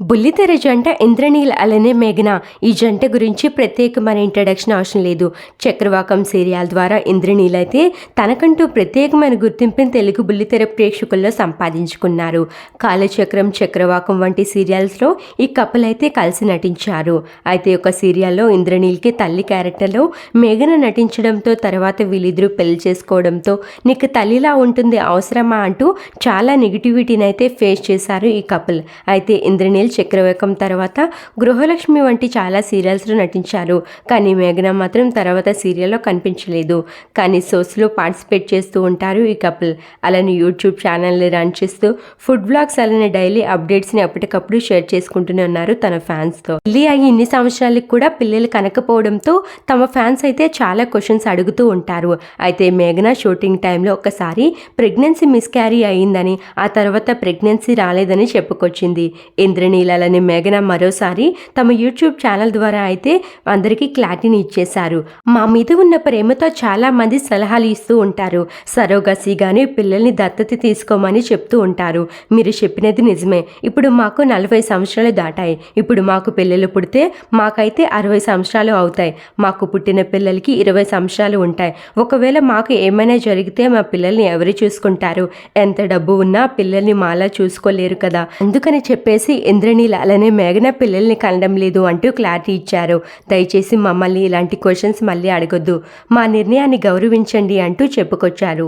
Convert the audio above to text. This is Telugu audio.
బుల్లితెర జంట ఇంద్రనీల్ అలానే మేఘన. ఈ జంట గురించి ప్రత్యేకమైన ఇంట్రడక్షన్ అవసరం లేదు. చక్రవాకం సీరియల్ ద్వారా ఇంద్రనీల్ అయితే తనకంటూ ప్రత్యేకమైన గుర్తింపుని తెలుగు బుల్లితెర ప్రేక్షకుల్లో సంపాదించుకున్నారు. కాలచక్రం చక్రవాకం వంటి సీరియల్స్లో ఈ కపుల్ అయితే కలిసి నటించారు. అయితే ఒక సీరియల్లో ఇంద్రనీల్కి తల్లి క్యారెక్టర్లో మేఘన నటించడంతో తర్వాత వీళ్ళిద్దరూ పెళ్ళి చేసుకోవడంతో నీకు తల్లిలా ఉంటుంది అవసరమా అంటూ చాలా నెగిటివిటీని అయితే ఫేస్ చేశారు ఈ కపుల్ అయితే ఇంద్రనీల్ చక్రవేకం తర్వాత గృహలక్ష్మి వంటి చాలా సీరియల్స్లో నటించారు. కానీ మేఘన మాత్రం తర్వాత సీరియల్లో కనిపించలేదు. కానీ షోస్లో పార్టిసిపేట్ చేస్తూ ఉంటారు ఈ కపుల్. అలానే యూట్యూబ్ ఛానల్ని రన్ చేస్తూ ఫుడ్ బ్లాగ్స్ అలానే డైలీ అప్డేట్స్ని ఎప్పటికప్పుడు షేర్ చేసుకుంటూనే ఉన్నారు తన ఫ్యాన్స్తో. పెళ్ళి అయ్యి ఇన్ని సంవత్సరాలకు కూడా పిల్లలు కనకపోవడంతో తమ ఫ్యాన్స్ అయితే చాలా క్వశ్చన్స్ అడుగుతూ ఉంటారు. అయితే మేఘన షూటింగ్ టైంలో ఒకసారి ప్రెగ్నెన్సీ మిస్క్యారీ అయిందని ఆ తర్వాత ప్రెగ్నెన్సీ రాలేదని చెప్పుకొచ్చింది. ఇంద్రనీలని మేఘన మరోసారి తమ యూట్యూబ్ ఛానల్ ద్వారా అయితే అందరికీ క్లారిటీని ఇచ్చేశారు. మా మీద ఉన్న ప్రేమతో చాలా మంది సలహాలు ఇస్తూ ఉంటారు. సరోగసిగాని పిల్లల్ని దత్తత తీసుకోమని చెప్తూ ఉంటారు. మీరు చెప్పినది నిజమే. ఇప్పుడు మాకు నలభై సంవత్సరాలు దాటాయి. ఇప్పుడు మాకు పిల్లలు పుడితే మాకైతే అరవై సంవత్సరాలు అవుతాయి. మాకు పుట్టిన పిల్లలకి ఇరవై సంవత్సరాలు ఉంటాయి. ఒకవేళ మాకు ఏమైనా జరిగితే మా పిల్లల్ని ఎవరు చూసుకుంటారు? ఎంత డబ్బు ఉన్నా పిల్లల్ని మాలా చూసుకోలేరు కదా? అందుకని చెప్పేసి ఇంద్రనీల్ అలానే మేఘన పిల్లల్ని కనడం లేదు అంటూ క్లారిటీ ఇచ్చారు. దయచేసి మమ్మల్ని ఇలాంటి క్వశ్చన్స్ మళ్ళీ అడగొద్దు. మా నిర్ణయాన్ని గౌరవించండి అంటూ చెప్పుకొచ్చారు.